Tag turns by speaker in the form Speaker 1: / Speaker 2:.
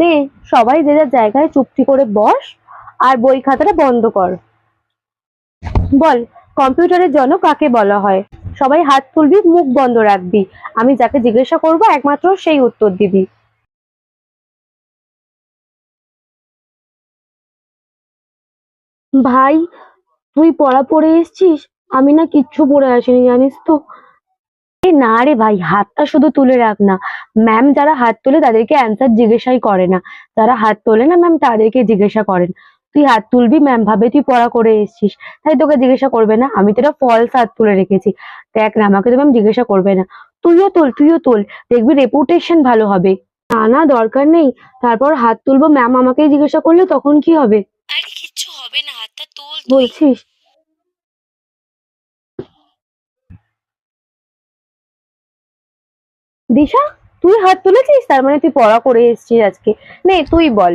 Speaker 1: নে সবাই যে যার জায়গায় চুপটি করে বস আর বই খাতাটা বন্ধ কর। বল, কম্পিউটারের জনক কাকে বলা হয়? সবাই হাত তুলবি, মুখ বন্ধ রাখবি। আমি যাকে জিজ্ঞাসা করব, একমাত্র সেই উত্তর দিবি। ভাই, তুই পড়া পড়ে এসছিস? আমি না কিচ্ছু পড়ে আসিনি, জানিস তো? না রে ভাই হাতটা শুধু তুলে রাখ না। ম্যাম যারা হাত তোলে তাদেরকে অ্যান্সার জিজ্ঞাসাই করে না। যারা হাত তোলে না ম্যাম তাদেরকে জিজ্ঞাসা করেন। তুই হাত তুলবি ম্যাম ভাবে তুই পড়া করে এসেছিস। তাই তোকে জিজ্ঞাসা করবে না আমি তো এটা ফলস হাত তুলে রেখেছি। দেখ না আমাকে তো ম্যাম জিজ্ঞাসা করবে না। তুইও তোল তুইও তোল দেখবি রেপুটেশন ভালো হবে। না না দরকার নেই। তারপর হাত তুলবো ম্যাম আমাকেই জিজ্ঞাসা করলে তখন কি হবে?
Speaker 2: আরে কিচ্ছু হবে না হাতটা তোল
Speaker 1: বলছিস? দিশা তুই হাত তুলেছিস? তার মানে তুই পড়া করে এসেছিস আজকে। নে তুই বল।